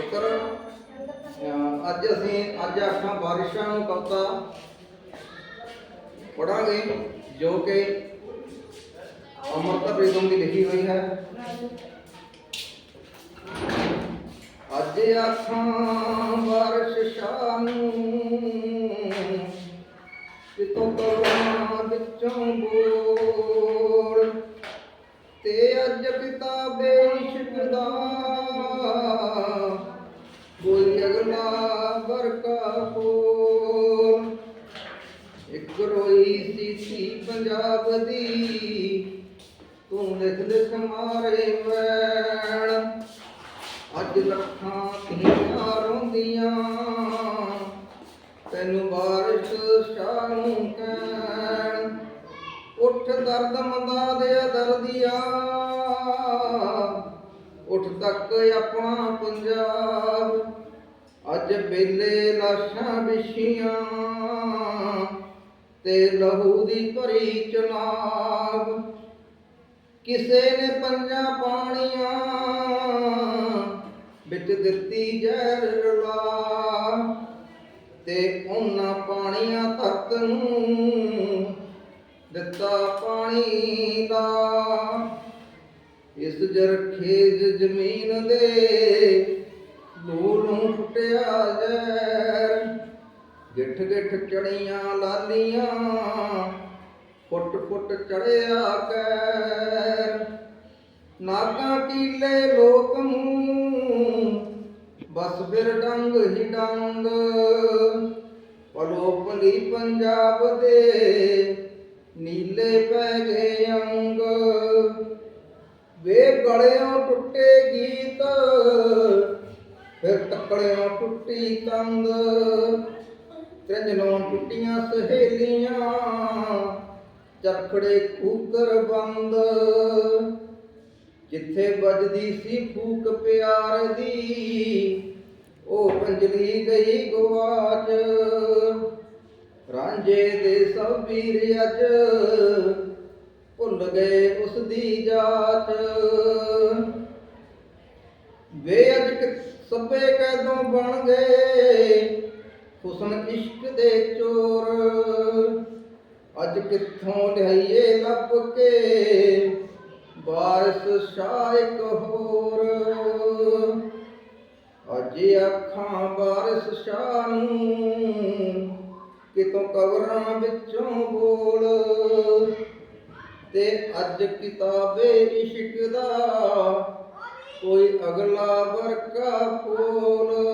ਸ਼ੁਕਰ ਅੱਜ ਅਸੀਂ, ਅੱਜ ਆਖਾਂ ਬਾਰਿਸ਼ਾਂ ਨੂੰ ਕਵਤਾ ਪੜਾਂਗੇ, ਜੋ ਕਿ ਅਮਰਤਾ ਬੇਗਮ ਦੀ ਲਿਖੀ ਹੋਈ ਹੈ। ਅੱਜ ਆਖਾਂ ਬਾਰਿਸ਼ ਸ਼ਾਹ ਨੂੰ, ਕਿਤੋਂ ਕਰਾਂ ਵਿੱਚੋਂ ਬੋਲ, ਤੇ ਅੱਜ ਕਿਤਾਬੇ ਇਸ਼ਕ ਦਾ ਕੋਈ ਅਗਲਾ ਵਰਕਾ ਕੋਲ। ਇੱਕ ਰੋਈ ਸੀ ਪੰਜਾਬ ਦੀ, ਤੂੰ ਲਿਖ ਲਿਖ ਮਾਰੇ ਵੈਣ। ਅੱਜ ਲੱਖਾਂ ਧੀਆਂ ਰੋਂਦੀਆਂ, ਤੈਨੂੰ ਬਾਰਿਸ਼ ਸ਼ਾਹ ਨੂੰ ਕਹਿਣ। ਉੱਠ ਦਰਦ ਮੰਦਾ ਦੇ ਦਰਦੀਆ, ਉੱਠ ਤੱਕ ਆਪਣਾ ਪੰਜਾਬ। ਅੱਜ ਬੇਲੇ ਲਾਸ਼ਾਂ ਵਿਛੀਆਂ ਤੇ ਲਹੂ ਦੀ ਭਰੀ ਚਨਾਬ ਕਿਸੇ ਨੇ ਪੰਜਾਂ ਪਾਣੀਆਂ ਵਿੱਚ ਦਿੱਤੀ ਜ਼ਹਿਰ ਰਲਾ ਤੇ ਉਹਨਾਂ ਪਾਣੀਆਂ ਤੱਕ ਨੂੰ ਦਿੱਤਾ ਪਾਣੀ ਦਾ। ਇਸ ਜਰਖੇਜ ਜ਼ਮੀਨ ਦੇ ਲੋਲੋਂ ਫੁੱਟਿਆ ਜ਼ਹਿਰ। ਗਿੱਠ ਗਿੱਠ ਚੜੀਆਂ ਲਾਲੀਆਂ, ਫੁੱਟ ਫੁੱਟ ਚੜਿਆ ਕੈਰ ਨਾਗਾਂ ਕੀਲੇ ਲੋਕ ਮੂੰਹ, ਬਸ ਫਿਰ ਡੰਗ ਹੀ ਡੰਗ। ਪਲੋ ਪਲੀ ਪੰਜਾਬ ਦੇ ਨੀਲੇ ਪੈ ਗਏ ਅੰਗ। ਵੇ ਗਲਿਓਂ ਟੁੱਟੇ ਗੀਤ ਫਿਰ ਟੱਕੜਿਓਂ ਟੁੱਟੀ ਕੰਦ ਤ੍ਰਿੰਜਲੋਂ ਟੁੱਟੀਆਂ ਸਹੇਲੀਆਂ, ਚਰਖੜੇ ਕੂਕਰ ਬੰਦ। ਜਿੱਥੇ ਵੱਜਦੀ ਸੀ ਫੂਕ ਪਿਆਰ ਦੀ, ਉਹ ਪੰਜਲੀ ਗਈ ਗਵਾਚ ਰਾਂਝੇ ਦੇ ਸਭ ਵੀਰ ਅੱਜ ਭੁੱਲ ਗਏ ਉਸ ਦੀ ਜਾਚ। ਵੇ ਅੱਜ ਕਿ- ਸਭੇ ਕਦੋਂ ਬਣ ਗਏ? ਹੁਸਨ ਇਸ਼ਕ ਦੇ ਚੋਰ। ਅੱਜ ਕਿੱਥੋਂ ਲਿਆਈਏ ਲੱਭ ਕੇ? ਬਾਰਿਸ਼ ਸ਼ਾਹ ਇੱਕ ਹੋਰ। ਅੱਜ ਅੱਖਾਂ ਬਾਰਿਸ਼ ਸ਼ਾਹ ਨੂੰ ਕਿਤੋਂ ਕਬਰਾਂ ਵਿੱਚੋਂ ਬੋਲ? ਤੇ ਅੱਜ ਕਿਤਾਬੇ ਇਸ਼ਕ ਦਾ ਕੋਈ ਅਗਲਾ ਵਰਕਾ ਫੂਲ